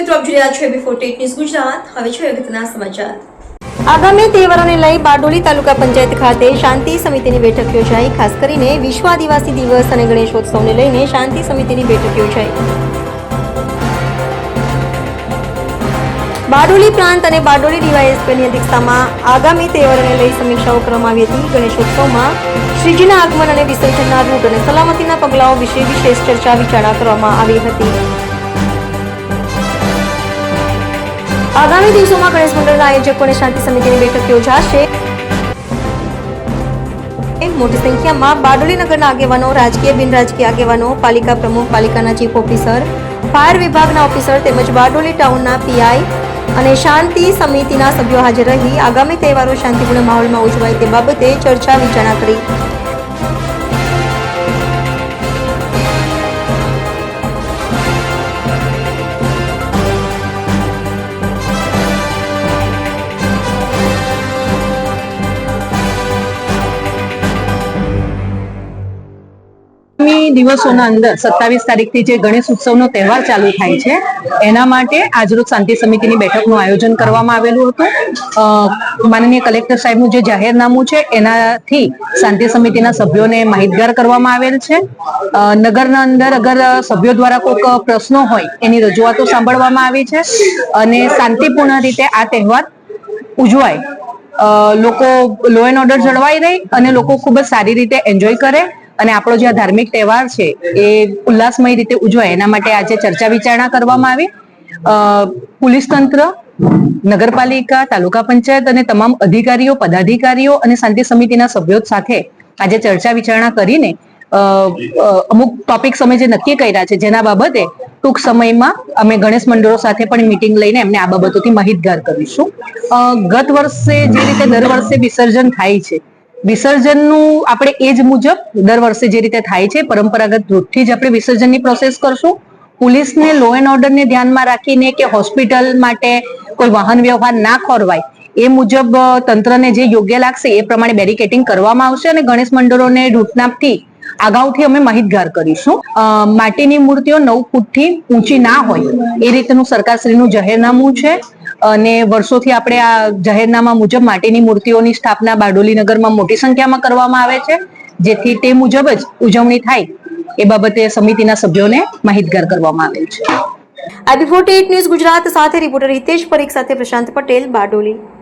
મિત્રો, આપ જોઈ રહ્યા છો એબી ટેટ ન્યૂઝ ગુજરાત. હવે છે અગત્યના સમાચાર. આગામી તહેવારોને લઈ બારડોલી તાલુકા પંચાયત ખાતે શાંતિ સમિતિની બેઠક યોજાઈ. ખાસ કરીને વિશ્વ આદિવાસી દિવસ અને ગણેશોત્સવને લઈને શાંતિ સમિતિની બેઠક યોજાઈ. બારડોલી પ્રાંત અને બારડોલી ડીવાયએસપીની અધ્યક્ષતામાં આગામી તહેવારોને લઈ સમીક્ષાઓ કરવામાં આવી હતી. ગણેશોત્સવમાં શ્રીજીના આગમન અને વિસર્જનના રૂટ અને સલામતીના પગલાઓ વિશે વિશેષ ચર્ચા વિચારણા કરવામાં આવી હતી. આગામી દિવસોમાં ગણેશ મંડળના આયોજકો શાંતિ સમિતિની બેઠક યોજાશે. મોટી સંખ્યામાં બારડોલી નગરના આગેવાનો, રાજકીય બિન રાજકીય આગેવાનો, પાલિકા પ્રમુખ, પાલિકાના ચીફ ઓફિસર ફાયર વિભાગના ઓફિસર તેમજ બારડોલી ટાઉનના પીઆઈ અને શાંતિ સમિતિના સભ્યો હાજર રહી. આગામી તહેવારો શાંતિપૂર્ણ માહોલમાં ઉજવાય તે બાબતે ચર્ચા વિચારણા કરી. દિવસોના અંદર સત્તાવીસ તારીખથી જે ગણેશ ઉત્સવનો તહેવાર ચાલુ થાય છે, એના માટે આજરોજ શાંતિ સમિતિની બેઠકનું આયોજન કરવામાં આવેલું હતું. માનનીય કલેક્ટર સાહેબનું જે જાહેરનામું છે, એનાથી શાંતિ સમિતિના સભ્યોને માહિતગાર કરવામાં આવેલ છે. નગરના અંદર અગર સભ્યો દ્વારા કોઈક પ્રશ્નો હોય, એની રજૂઆતો સાંભળવામાં આવી છે અને શાંતિપૂર્ણ રીતે આ તહેવાર ઉજવાય. લોકો લો એન્ડ ઓર્ડર જળવાઈ રહી અને લોકો ખૂબ જ સારી રીતે એન્જોય કરે. અને આપણો જે આ ધાર્મિક તહેવાર છે, એ ઉલ્લાસમય રીતે ઉજવાય. એના માટે આજે ચર્ચા વિચારણા કરવામાં આવી. પોલીસ તંત્ર, નગરપાલિકા, તાલુકા પંચાયત અને તમામ અધિકારીઓ, પદાધિકારીઓ અને શાંતિ સમિતિના સભ્યો સાથે આજે ચર્ચા વિચારણા કરીને અમુક ટોપિક્સ અમે જે નક્કી કર્યા છે, જેના બાબતે ટૂંક સમયમાં અમે ગણેશ મંડળો સાથે પણ મિટિંગ લઈને એમને આ બાબતોથી માહિતગાર કરીશું. ગત વર્ષે જે રીતે દર વર્ષે વિસર્જન થાય છે વિસર્જનનું આપણે એ જ મુજબ દર વર્ષે જે રીતે થાય છે, પરંપરાગત રૂપથી જ આપણે વિસર્જનની પ્રોસેસ કરશું. પોલીસને લો એન્ડ ઓર્ડરને ધ્યાનમાં રાખીને કે હોસ્પિટલ માટે કોઈ વાહન વ્યવહાર ના ખોરવાય, એ મુજબ તંત્રને જે યોગ્ય લાગશે એ પ્રમાણે બેરિકેટિંગ કરવામાં આવશે અને ગણેશ મંડળોને રૂટનાપથી અગાઉથી અમે માહિતગાર કરીશું. માટીની મૂર્તિઓ નવ ફૂટથી ઊંચી ના હોય, એ રીતનું સરકારશ્રીનું જાહેરનામું છે. અને વર્ષોથી આપણે આ જાહેરનામા મુજબ માટીની મૂર્તિઓની સ્થાપના બારડોલી નગરમાં મોટી સંખ્યામાં કરવામાં આવે છે. જેથી તે મુજબ જ ઉજવણી થાય એ બાબતે સમિતિના સભ્યોને માહિતગાર કરવામાં આવેલ છે. આ ફોર્ટી ન્યૂઝ ગુજરાત સાથે રિપોર્ટર હિતેશ પરીખ સાથે પ્રશાંત પટેલ, બારડોલી.